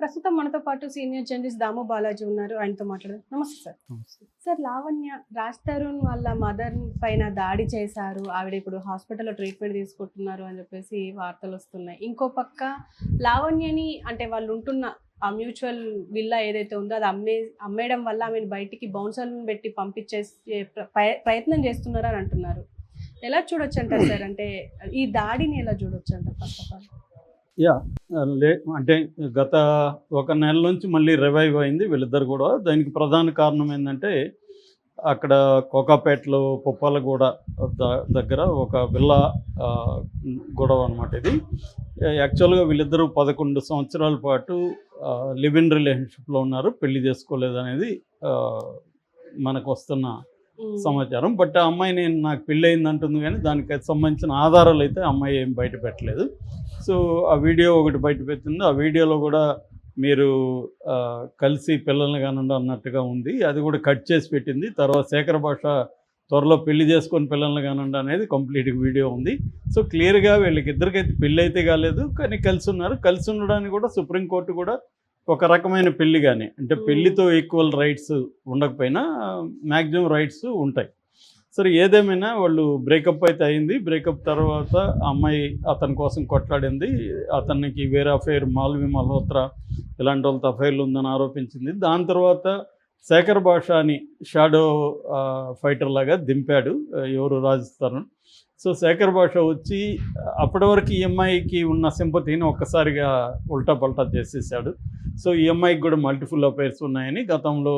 ప్రస్తుతం మనతో పాటు సీనియర్ జర్నలిస్ట్ దాము బాలాజీ ఉన్నారు. ఆయనతో మాట్లాడదాం. నమస్తే సార్. సార్ లావణ్య రాజ్ తరుణ్ వాళ్ళ మదర్ పైన దాడి చేశారు. ఆవిడ ఇప్పుడు హాస్పిటల్లో ట్రీట్మెంట్ తీసుకుంటున్నారు అని చెప్పేసి వార్తలు వస్తున్నాయి. ఇంకో పక్క లావణ్యని అంటే వాళ్ళు ఉంటున్న ఆ మ్యూచువల్ విల్లా ఏదైతే ఉందో అది అమ్మే అమ్మేయడం వల్ల ఆమెను బయటికి బౌన్సర్లను పెట్టి పంపించే ప్ర- ప్రయత్నం చేస్తున్నారు అని అంటున్నారు. ఎలా చూడొచ్చు అంటారు సార్? అంటే ఈ దాడిని ఎలా చూడొచ్చు అంటారు ఫస్ట్ ఆఫ్ ఆల్ యా లే అంటే గత ఒక నెల నుంచి మళ్ళీ రివైవ్ అయింది వీళ్ళిద్దరు కూడా. దానికి ప్రధాన కారణం ఏంటంటే అక్కడ కోకాపేటలో పుప్పాలగూడ ద- దగ్గర ఒక విల్లా గొడవ అనమాట ఇది. యాక్చువల్గా వీళ్ళిద్దరూ పదకొండు సంవత్సరాల పాటు లివ్ ఇన్ రిలేషన్షిప్లో ఉన్నారు. పెళ్ళి చేసుకోలేదు అనేది మనకు వస్తున్న సమాచారం. బట్ ఆ అమ్మాయి నేను నాకు పెళ్ళయింది అంటుంది కానీ దానికి సంబంధించిన ఆధారాలు అయితే అమ్మాయి ఏం బయట పెట్టలేదు. సో ఆ వీడియో ఒకటి బయట పెట్టింది. ఆ వీడియోలో కూడా మీరు కలిసి పిల్లల్ని కానుండి అన్నట్టుగా ఉంది. అది కూడా కట్ చేసి పెట్టింది. తర్వాత శేఖర భాష త్వరలో పెళ్ళి చేసుకొని పిల్లల్ని కానుండి అనేది కంప్లీట్ వీడియో ఉంది. సో క్లియర్గా వీళ్ళకి ఇద్దరికైతే పెళ్ళి అయితే కాలేదు. కానీ కలిసి ఉన్నారు. కలిసి ఉండడానికి కూడా సుప్రీంకోర్టు కూడా ఒక రకమైన పెళ్ళి కానీ అంటే పెళ్ళితో ఈక్వల్ రైట్స్ ఉండకపోయినా మ్యాక్సిమం రైట్స్ ఉంటాయి. సరే ఏదేమైనా వాళ్ళు బ్రేకప్ అయితే అయింది. బ్రేకప్ తర్వాత అమ్మాయి అతని కోసం కొట్లాడింది. అతనికి వేరే అఫైర్ మాల్వి మల్హోత్రా ఇలాంటి వాళ్ళతో అఫైర్లు ఉందని ఆరోపించింది. దాని తర్వాత శేఖర్ భాష అని షాడో ఫైటర్ లాగా దింపాడు. ఎవరు రాజస్థాన్ సో శేఖర్ భాష వచ్చి అప్పటి వరకు ఈ అమ్మాయికి ఉన్న సింపతిని ఒక్కసారిగా ఉల్టా పల్టా చేసేసాడు. సో ఈ అమ్మాయికి కూడా మల్టిపుల్ అఫైర్స్ ఉన్నాయని గతంలో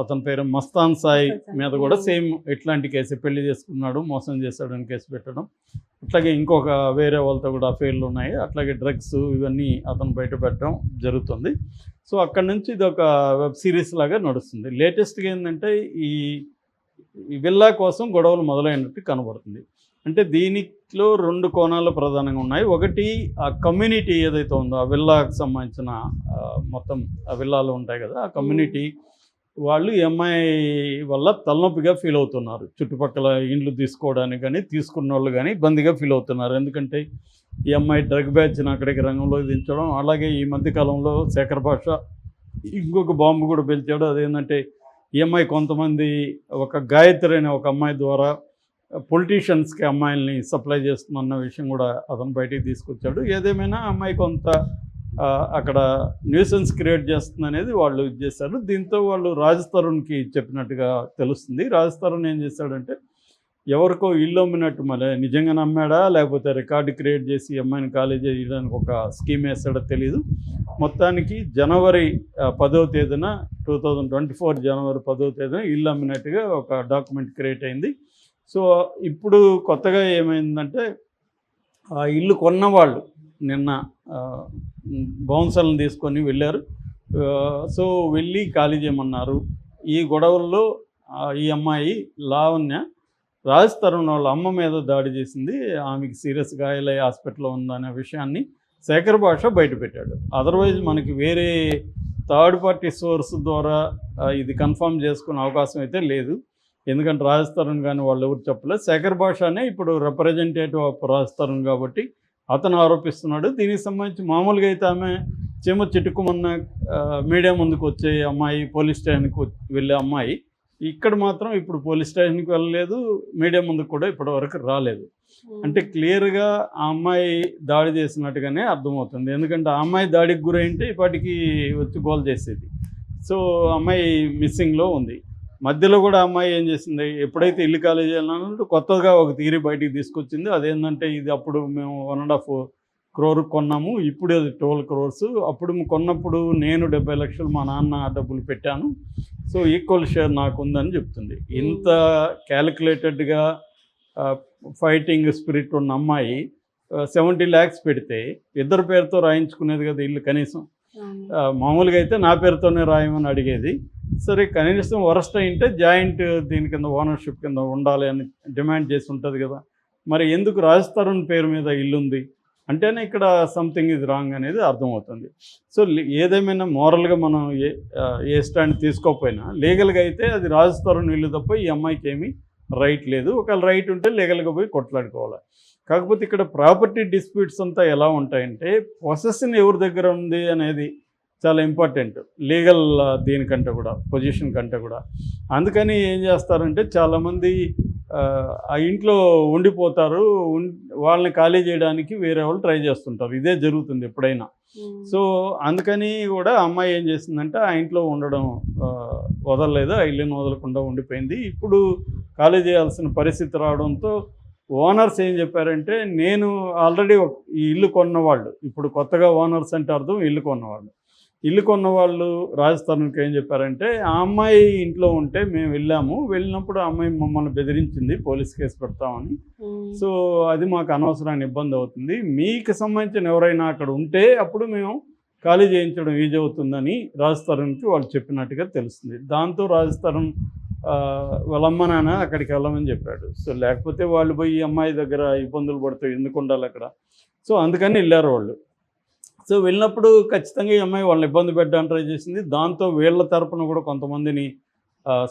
అతని పేరు మస్తాన్ సాయి మీద కూడా సేమ్ ఇట్లాంటి కేసు పెళ్ళి చేసుకున్నాడు మోసం చేశాడని కేసు పెట్టడం. అట్లాగే ఇంకొక వేరే వాళ్ళతో కూడా అఫైర్లు ఉన్నాయి. అట్లాగే డ్రగ్స్ ఇవన్నీ అతను బయట పెట్టడం జరుగుతుంది. సో అక్కడ నుంచి ఇది ఒక వెబ్ సిరీస్ లాగా నడుస్తుంది. లేటెస్ట్గా ఏంటంటే ఈ విల్లా కోసం గొడవలు మొదలైనట్టు కనబడుతుంది. అంటే దీనిలో రెండు కోణాలు ప్రధానంగా ఉన్నాయి. ఒకటి ఆ కమ్యూనిటీ ఏదైతే ఉందో ఆ విల్లాకు సంబంధించిన మొత్తం ఆ విల్లాలు ఉంటాయి కదా ఆ కమ్యూనిటీ వాళ్ళు ఎంఐ వల్ల తలనొప్పిగా ఫీల్ అవుతున్నారు. చుట్టుపక్కల ఇండ్లు తీసుకోవడానికి కానీ తీసుకున్న వాళ్ళు కానీ ఇబ్బందిగా ఫీల్ అవుతున్నారు. ఎందుకంటే ఈ అమ్మాయి డ్రగ్ బ్యాచ్ని అక్కడికి రంగంలో దించడం అలాగే ఈ మధ్య కాలంలో శేఖర్ భాష ఇంకొక బాంబు కూడా పిలిచాడు. అదేంటంటే ఈ అమ్మాయి కొంతమంది ఒక గాయత్రి అనే ఒక అమ్మాయి ద్వారా పొలిటీషియన్స్కి అమ్మాయిల్ని సప్లై చేస్తుందన్న విషయం కూడా అతను బయటికి తీసుకొచ్చాడు. ఏదేమైనా అమ్మాయి కొంత అక్కడ న్యూసెన్స్ క్రియేట్ చేస్తుంది అనేది వాళ్ళు ఇది చేశారు. దీంతో వాళ్ళు రాజ్ తరుణ్కి చెప్పినట్టుగా తెలుస్తుంది. రాజ్ తరుణ్ ఏం చేశాడంటే ఎవరికో ఇల్లు అమ్మినట్టు మళ్ళీ నిజంగా నమ్మాడా? లేకపోతే రికార్డు క్రియేట్ చేసి ఈ అమ్మాయిని కాలేజీ చేయడానికి ఒక స్కీమ్ వేస్తాడో తెలియదు మొత్తానికి జనవరి పదో తేదీన టూ థౌజండ్ ట్వంటీ ఫోర్ జనవరి పదో తేదీన ఇల్లు అమ్మినట్టుగా ఒక డాక్యుమెంట్ క్రియేట్ అయింది. సో ఇప్పుడు కొత్తగా ఏమైందంటే ఆ ఇల్లు కొన్నవాళ్ళు నిన్న బౌన్సర్లను తీసుకొని వెళ్ళారు. సో వెళ్ళి ఖాళీ చేయమన్నారు. ఈ గొడవల్లో ఈ అమ్మాయి లావణ్య రాజ్ తరుణ్ వాళ్ళ అమ్మ మీద దాడి చేసింది. ఆమెకి సీరియస్ గాయాలై హాస్పిటల్లో ఉందనే విషయాన్ని శేఖర్ భాష బయటపెట్టాడు. అదర్వైజ్ మనకి వేరే థర్డ్ పార్టీ సోర్స్ ద్వారా ఇది కన్ఫర్మ్ చేసుకునే అవకాశం అయితే లేదు. ఎందుకంటే రాజ్ తరుణ్ కానీ వాళ్ళు ఎవరు చెప్పలేదు శేఖర్ భాషనే ఇప్పుడు రిప్రజెంటేటివ్ ఆఫ్ రాజ్ తరుణ్ కాబట్టి అతను ఆరోపిస్తున్నాడు. దీనికి సంబంధించి మామూలుగా అయితే ఆమె చెమ చిట్టుకుమన్న మీడియా ముందుకు వచ్చే అమ్మాయి పోలీస్ స్టేషన్కి వెళ్ళే అమ్మాయి. ఇక్కడ మాత్రం ఇప్పుడు పోలీస్ స్టేషన్కి వెళ్ళలేదు మీడియా ముందుకు కూడా ఇప్పటివరకు రాలేదు. అంటే క్లియర్గా ఆ అమ్మాయి దాడి చేసినట్టుగానే అర్థమవుతుంది. ఎందుకంటే ఆ అమ్మాయి దాడికి గురైంటే ఇప్పటికి వచ్చి గోల్ చేసేది. సో అమ్మాయి మిస్సింగ్లో ఉంది. మధ్యలో కూడా అమ్మాయి ఏం చేసింది? ఎప్పుడైతే ఇల్లు కాలేజీ వెళ్ళినట్టు కొత్తగా ఒక థియరీ బయటికి తీసుకొచ్చింది. అదేంటంటే ఇది అప్పుడు మేము వన్ అండ్ హాఫ్ క్రోర్ కొన్నాము ఇప్పుడు అది ట్వెల్వ్ క్రోర్స్. అప్పుడు కొన్నప్పుడు నేను డెబ్బై లక్షలు మా నాన్న డబ్బులు పెట్టాను. సో ఈక్వల్ షేర్ నాకు ఉందని చెప్తుంది. ఇంత క్యాలిక్యులేటెడ్గా ఫైటింగ్ స్పిరిట్ ఉన్న అమ్మాయి సెవెంటీ ల్యాక్స్ పెడితే ఇద్దరు పేరుతో రాయించుకునేది కదా ఇల్లు కనీసం. మామూలుగా అయితే నా పేరుతోనే రాయమని అడిగేది. సరే కనీసం వరస్ట్ అయింటే జాయింట్ దీని కింద ఓనర్షిప్ కింద ఉండాలి అని డిమాండ్ చేసి ఉంటుంది కదా. మరి ఎందుకు రాజ్ తరుణ్ పేరు మీద ఇల్లు ఉంది అంటేనే ఇక్కడ సంథింగ్ ఇది రాంగ్ అనేది అర్థమవుతుంది. సో ఏదేమైనా మోరల్గా మనం ఏ ఏ స్టాండ్ తీసుకోకపోయినా లీగల్గా అయితే అది రాజ్ వీళ్ళు ఇల్లు తప్ప ఈ అమ్మాయికి ఏమీ రైట్ లేదు. ఒకవేళ రైట్ ఉంటే లీగల్గా పోయి కొట్లాడుకోవాలి. కాకపోతే ఇక్కడ ప్రాపర్టీ డిస్ప్యూట్స్ అంతా ఎలా ఉంటాయంటే పొసెషన్ ఎవరి దగ్గర ఉంది అనేది చాలా ఇంపార్టెంట్ లీగల్ దీనికంటే కూడా పొజిషన్ కంటే కూడా. అందుకని ఏం చేస్తారంటే చాలామంది ఆ, ఇంట్లో ఉండిపోతారు వాళ్ళని ఖాళీ చేయడానికి వేరే వాళ్ళు ట్రై చేస్తుంటారు. ఇదే జరుగుతుంది ఎప్పుడైనా. సో అందుకని కూడా అమ్మాయి ఏం చేసిందంటే ఆ ఇంట్లో ఉండడం వదలలేదు. ఆ ఇల్లుని వదలకుండా ఉండిపోయింది. ఇప్పుడు ఖాళీ చేయాల్సిన పరిస్థితి రావడంతో ఓనర్స్ ఏం చెప్పారంటే నేను ఆల్రెడీ ఈ ఇల్లు కొన్నవాళ్ళు. ఇప్పుడు కొత్తగా ఓనర్స్ అంటే అర్థం ఇల్లు కొన్నవాళ్ళు. ఇల్లు కొన్న వాళ్ళు రాజస్థాన్కి ఏం చెప్పారంటే ఆ అమ్మాయి ఇంట్లో ఉంటే మేము వెళ్ళాము. వెళ్ళినప్పుడు ఆ అమ్మాయి మమ్మల్ని బెదిరించింది పోలీస్ కేసు పెడతామని. సో అది మాకు అనవసరమైన ఇబ్బంది అవుతుంది. మీకు సంబంధించిన ఎవరైనా అక్కడ ఉంటే అప్పుడు మేము ఖాళీ చేయించడం ఈజీ అవుతుందని రాజస్థాన్కి వాళ్ళు చెప్పినట్టుగా తెలుస్తుంది. దాంతో రాజస్థాన్ ఆ, వాళ్ళ అమ్మ నాన్న అక్కడికి వెళ్ళమని చెప్పాడు. సో లేకపోతే వాళ్ళు పోయి ఈ అమ్మాయి దగ్గర ఇబ్బందులు పడుతూ ఎందుకు ఉండాలి అక్కడ? సో అందుకని వెళ్ళారు వాళ్ళు. సో వెళ్ళినప్పుడు ఖచ్చితంగా ఈ అమ్మాయి వాళ్ళని ఇబ్బంది పెట్టడానికి ట్రై చేసింది. దాంతో వీళ్ళ తరపున కూడా కొంతమందిని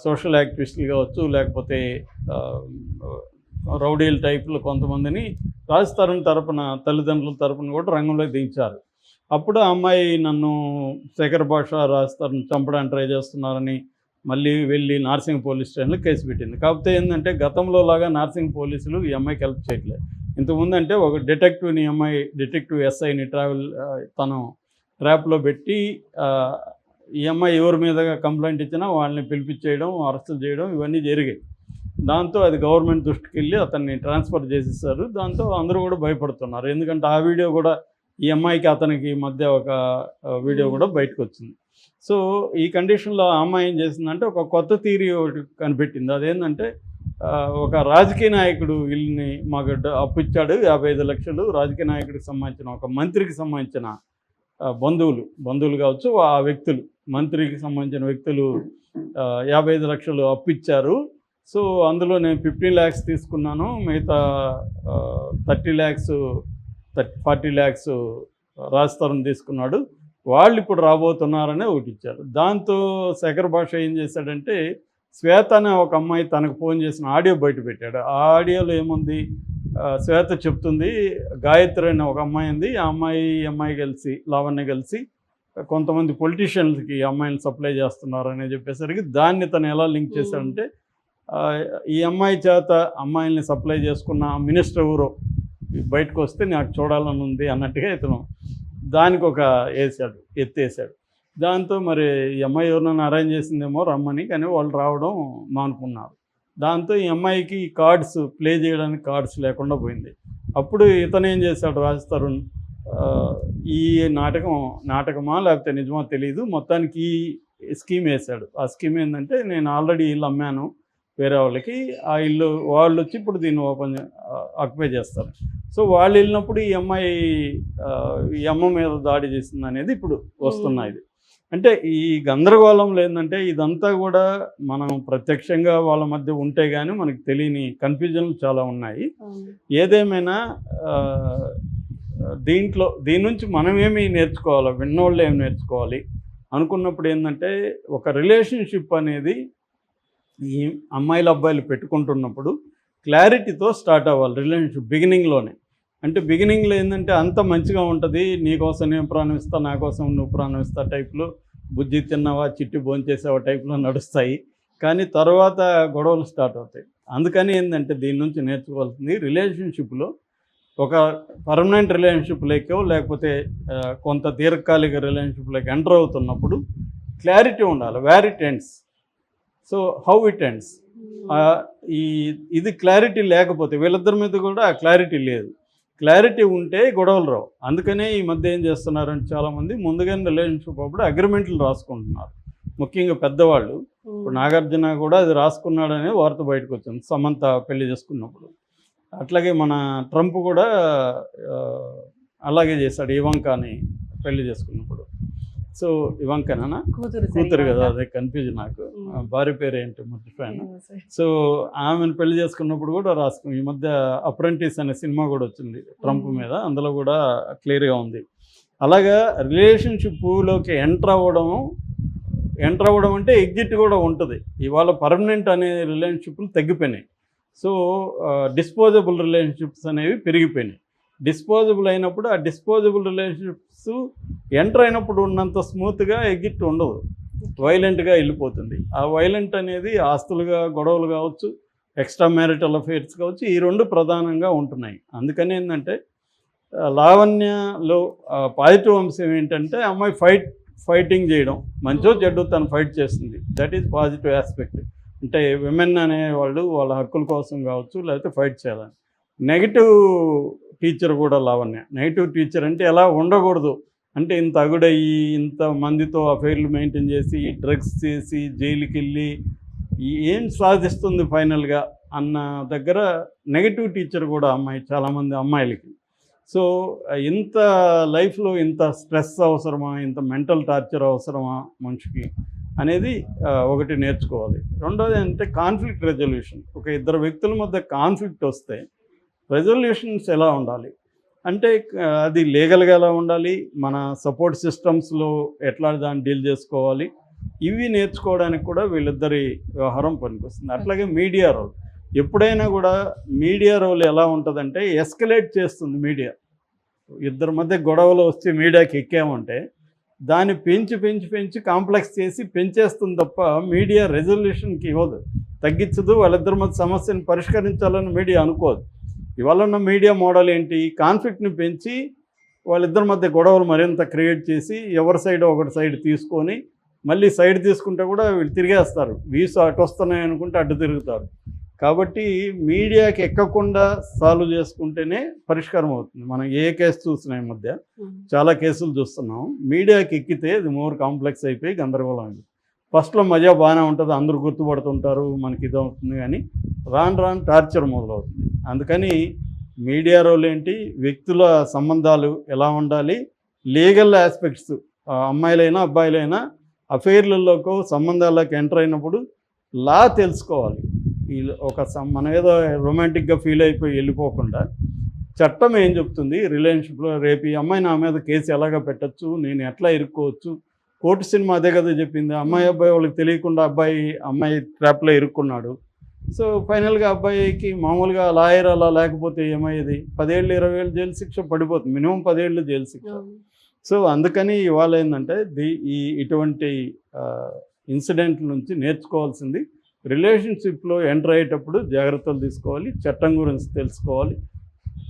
సోషల్ యాక్టివిస్టులు కావచ్చు లేకపోతే రౌడీల టైపులు కొంతమందిని రాజస్థాన్ తరపున తల్లిదండ్రుల తరపున కూడా రంగంలోకి దించారు. అప్పుడు ఆ అమ్మాయి నన్ను శేఖర్ భాష రాజస్థాన్ చంపడానికి ట్రై చేస్తున్నారని మళ్ళీ వెళ్ళి నార్సింగ్ పోలీస్ స్టేషన్లో కేసు పెట్టింది. కాకపోతే ఏంటంటే గతంలో లాగా నార్సింగ్ పోలీసులు ఈ అమ్మాయికి హెల్ప్ చేయట్లేదు. ఇంతకుముందు అంటే ఒక డిటెక్టివ్ని ఈ డిటెక్టివ్ ఎస్ఐని ట్రావెల్ తను ట్రాప్లో పెట్టి ఈఎంఐ ఈ అమ్మాయి ఎవరి మీదగా కంప్లైంట్ ఇచ్చినా వాళ్ళని పిలిపించేయడం అరెస్ట్ చేయడం ఇవన్నీ జరిగాయి. దాంతో అది గవర్నమెంట్ దృష్టికి వెళ్ళి అతన్ని ట్రాన్స్ఫర్ చేసేసారు. దాంతో అందరూ కూడా భయపడుతున్నారు. ఎందుకంటే ఆ వీడియో కూడా ఈ అమ్మాయికి అతనికి మధ్య ఒక వీడియో కూడా బయటకు వచ్చింది. సో ఈ కండిషన్లో ఆ అమ్మాయి ఏం చేసిందంటే ఒక కొత్త థీరీ ఒకటి కనిపెట్టింది. అదేంటంటే ఒక రాజకీయ నాయకుడు ఇల్లుని మాకు అప్పు ఇచ్చాడు యాభై ఐదు లక్షలు. రాజకీయ నాయకుడికి సంబంధించిన ఒక మంత్రికి సంబంధించిన బంధువులు బంధువులు కావచ్చు ఆ వ్యక్తులు మంత్రికి సంబంధించిన వ్యక్తులు యాభై ఐదు లక్షలు అప్పు ఇచ్చారు. సో అందులో నేను ఫిఫ్టీన్ ల్యాక్స్ తీసుకున్నాను. మిగతా thirty lakhs thirty forty lakhs రాజస్థానం తీసుకున్నాడు. వాళ్ళు ఇప్పుడు రాబోతున్నారనే ఒకటి ఇచ్చారు. దాంతో శేఖర్ భాష ఏం చేశాడంటే శ్వేత అనే ఒక అమ్మాయి తనకు ఫోన్ చేసిన ఆడియో బయట పెట్టాడు. ఆ ఆడియోలో ఏముంది? శ్వేత చెప్తుంది గాయత్రి అనే ఒక అమ్మాయి ఉంది. ఆ అమ్మాయి అమ్మాయి కలిసి లావణ్య కలిసి కొంతమంది పొలిటీషియన్స్కి ఈ అమ్మాయిని సప్లై చేస్తున్నారు అని చెప్పేసరికి దాన్ని తను ఎలా లింక్ చేశాడంటే ఈ అమ్మాయి చేత అమ్మాయిల్ని సప్లై చేసుకున్న మినిస్టర్ ఎవరో బయటకు వస్తే నాకు చూడాలని ఉంది అన్నట్టుగా ఇతను దానికి ఒక వేసాడు ఎత్తేసాడు. దాంతో మరి ఈ అమ్మాయి ఎవరినైనా అరేంజ్ చేసిందేమో రమ్మని కానీ వాళ్ళు రావడం మానుకున్నారు. దాంతో ఈ అమ్మాయికి కార్డ్స్ ప్లే చేయడానికి కార్డ్స్ లేకుండా పోయింది. అప్పుడు ఇతను ఏం చేశాడు రాజ్ తరుణ్ ఈ నాటకం నాటకమా లేకపోతే నిజమా తెలియదు మొత్తానికి ఈ స్కీమ్ వేశాడు. ఆ స్కీమ్ ఏంటంటే నేను ఆల్రెడీ ఇల్లు అమ్మాను వేరే వాళ్ళకి ఆ ఇల్లు వాళ్ళు వచ్చి ఇప్పుడు దీన్ని ఓపెన్ ఆక్యుపై చేస్తారు. సో వాళ్ళు వెళ్ళినప్పుడు ఈ అమ్మాయి ఈ అమ్మ మీద దాడి చేసింది అనేది ఇప్పుడు వస్తున్నాయి అంటే ఈ గందరగోళంలో ఏంటంటే ఇదంతా కూడా మనం ప్రత్యక్షంగా వాళ్ళ మధ్య ఉంటే కానీ మనకి తెలియని కన్ఫ్యూజన్లు చాలా ఉన్నాయి. ఏదేమైనా దీంట్లో దీని నుంచి మనం ఏమి నేర్చుకోవాలి? విన్నోళ్ళు ఏమి నేర్చుకోవాలి? అనుకున్నప్పుడు ఏంటంటే ఒక రిలేషన్షిప్ అనేది ఈ అమ్మాయిలు అబ్బాయిలు పెట్టుకుంటున్నప్పుడు క్లారిటీతో స్టార్ట్ అవ్వాలి రిలేషన్షిప్ బిగినింగ్లోనే అంటే బిగినింగ్లో ఏంటంటే అంత మంచిగా ఉంటుంది నీకోసం నేను ప్రాణం ఇస్తా నా కోసం నువ్వు ప్రాణం ఇస్తా టైప్లో. బుజ్జి తిన్నావా చిట్టి భోంచేసావా టైప్లో నడుస్తాయి. కానీ తర్వాత గొడవలు స్టార్ట్ అవుతాయి. అందుకని ఏంటంటే దీని నుంచి నేర్చుకోవాల్సింది రిలేషన్షిప్లో ఒక పర్మనెంట్ రిలేషన్షిప్లోకో లేకపోతే కొంత దీర్ఘకాలిక రిలేషన్షిప్లోకి ఎంటర్ అవుతున్నప్పుడు క్లారిటీ ఉండాలి. Where it ends so how it ends ఈ ఇది క్లారిటీ లేకపోతే వీళ్ళిద్దరి మీద కూడా ఆ క్లారిటీ లేదు. క్లారిటీ ఉంటే గొడవలు రావు. అందుకనే ఈ మధ్య ఏం చేస్తున్నారంటే చాలామంది ముందుగానే రిలేషన్షిప్ అప్పుడు అగ్రిమెంట్లు రాసుకుంటున్నారు. ముఖ్యంగా పెద్దవాళ్ళు. ఇప్పుడు నాగార్జున కూడా అది రాసుకున్నాడనే వార్త బయటకు వచ్చింది. సమంత పెళ్ళి చేసుకున్నప్పుడు. అట్లాగే మన ట్రంప్ కూడా అలాగే చేశాడు ఇవంకాని పెళ్ళి చేసుకున్నప్పుడు. సో ఇవంకనా? కూతురు కదా అదే కన్ఫ్యూజ్ నాకు. భార్య పేరు ఏంటి మర్చిపోయాను సో ఆమెను పెళ్ళి చేసుకున్నప్పుడు కూడా రాసుకున్నాం ఈ మధ్య అప్రెంటిస్ అనే సినిమా కూడా వచ్చింది ట్రంప్. మీద. అందులో కూడా క్లియర్గా ఉంది. అలాగా రిలేషన్షిప్లోకి ఎంటర్ అవ్వడం ఎంటర్ అవ్వడం అంటే ఎగ్జిట్ కూడా ఉంటుంది. ఇవాళ పర్మనెంట్ అనే రిలేషన్షిప్లు తగ్గిపోయినాయి. సో డిస్పోజబుల్ రిలేషన్షిప్స్ అనేవి పెరిగిపోయినాయి. డిస్పోజబుల్ అయినప్పుడు ఆ డిస్పోజబుల్ రిలేషన్షిప్స్ ఎంటర్ అయినప్పుడు ఉన్నంత స్మూత్గా ఎగ్జిట్ ఉండదు. వైలెంట్గా వెళ్ళిపోతుంది. ఆ వైలెంట్ అనేది ఆస్తులుగా గొడవలు కావచ్చు ఎక్స్ట్రా మ్యారిటల్ అఫేర్స్ కావచ్చు ఈ రెండు ప్రధానంగా ఉంటున్నాయి. అందుకని ఏంటంటే లావణ్యలో పాజిటివ్ అంశం ఏంటంటే అమ్మాయి ఫైట్ ఫైటింగ్ చేయడం మంచో చెడ్డు తను ఫైట్ చేస్తుంది. దట్ ఈజ్ పాజిటివ్ ఆస్పెక్ట్ అంటే విమెన్ అనేవాళ్ళు వాళ్ళ హక్కుల కోసం కావచ్చు లేకపోతే ఫైట్ చేయాలని. నెగిటివ్ టీచర్ కూడా లావణ్య. నెగిటివ్ టీచర్ అంటే ఎలా ఉండకూడదు? అంటే ఇంత అగుడయ్యి ఇంత మందితో అఫైర్లు మెయింటైన్ చేసి డ్రగ్స్ చేసి జైలుకి వెళ్ళి ఏం సాధిస్తుంది ఫైనల్గా అన్న దగ్గర నెగిటివ్ టీచర్ కూడా అమ్మాయి చాలామంది అమ్మాయిలకి. సో ఇంత లైఫ్లో ఇంత స్ట్రెస్ అవసరమా ఇంత మెంటల్ టార్చర్ అవసరమా మనిషికి అనేది ఒకటి నేర్చుకోవాలి. రెండోది అంటే కాన్ఫ్లిక్ట్ రెజల్యూషన్. ఒక ఇద్దరు వ్యక్తుల మధ్య కాన్ఫ్లిక్ట్ వస్తే రెజల్యూషన్స్ ఎలా ఉండాలి? అంటే అది లీగల్గా ఎలా ఉండాలి? మన సపోర్ట్ సిస్టమ్స్లో ఎట్లా దాన్ని డీల్ చేసుకోవాలి? ఇవి నేర్చుకోవడానికి కూడా వీళ్ళిద్దరి వ్యవహారం పనికొస్తుంది. అట్లాగే మీడియా రోల్. ఎప్పుడైనా కూడా మీడియా రోల్ ఎలా ఉంటుందంటే ఎస్కలేట్ చేస్తుంది మీడియా. ఇద్దరి మధ్య గొడవలు వచ్చి మీడియాకి ఎక్కామంటే దాన్ని పెంచి పెంచి పెంచి కాంప్లెక్స్ చేసి పెంచేస్తుంది తప్ప మీడియా రెజల్యూషన్కి ఇవ్వదు. తగ్గించదు వాళ్ళిద్దరి మధ్య సమస్యను పరిష్కరించాలని మీడియా అనుకోదు. ఇవాళ ఉన్న మీడియా మోడల్ ఏంటి? కాన్ఫ్లిక్ట్ని పెంచి వాళ్ళిద్దరి మధ్య గొడవలు మరింత క్రియేట్ చేసి ఎవరి సైడ్ ఒకటి సైడ్ తీసుకొని మళ్ళీ సైడ్ తీసుకుంటే కూడా వీళ్ళు తిరిగేస్తారు. వీసు అటు వస్తున్నాయి అనుకుంటే అడ్డు తిరుగుతారు. కాబట్టి మీడియాకి ఎక్కకుండా సాల్వ్ చేసుకుంటేనే పరిష్కారం అవుతుంది. మనం ఏ కేసు చూసినా ఈ మధ్య చాలా కేసులు చూస్తున్నాం. మీడియాకి ఎక్కితే ఇది మోర్ కాంప్లెక్స్ అయిపోయి గందరగోళం అయింది ఫస్ట్లో మజా బాగానే ఉంటుంది. అందరూ గుర్తుపడుతుంటారు. మనకి ఇది అవుతుంది కానీ రాను రాను టార్చర్ మొదలవుతుంది. అందుకని మీడియా రోల్ ఏంటి? వ్యక్తుల సంబంధాలు ఎలా ఉండాలి? లీగల్ ఆస్పెక్ట్స్ అమ్మాయిలైనా అబ్బాయిలైనా అఫైర్లలోకి సంబంధాలకు ఎంటర్ అయినప్పుడు లా తెలుసుకోవాలి. ఈ ఒక మన మనం ఏదో రొమాంటిక్గా ఫీల్ అయిపోయి వెళ్ళిపోకుండా చట్టం ఏం చెప్తుంది? రిలేషన్షిప్లో రేపు ఈ అమ్మాయి నా మీద కేసు ఎలాగ పెట్టచ్చు? నేను ఎట్లా ఇరుక్కోవచ్చు? కోర్టు సినిమా అదే కదా చెప్పింది. అమ్మాయి అబ్బాయి వాళ్ళకి తెలియకుండా అబ్బాయి అమ్మాయి ట్రాప్లో ఇరుక్కున్నాడు. సో ఫైనల్గా అబ్బాయికి మామూలుగా లాయర్ అలా లేకపోతే ఏమయ్యేది? పదేళ్ళు ఇరవై ఏళ్ళు జైలు శిక్ష పడిపోతుంది. మినిమం పదేళ్ళు జైలు శిక్ష. సో అందుకని ఇవాళ ఏంటంటే ది ఈ ఇటువంటి ఇన్సిడెంట్ నుంచి నేర్చుకోవాల్సింది రిలేషన్షిప్లో ఎంటర్ అయ్యేటప్పుడు జాగ్రత్తలు తీసుకోవాలి చట్టం గురించి తెలుసుకోవాలి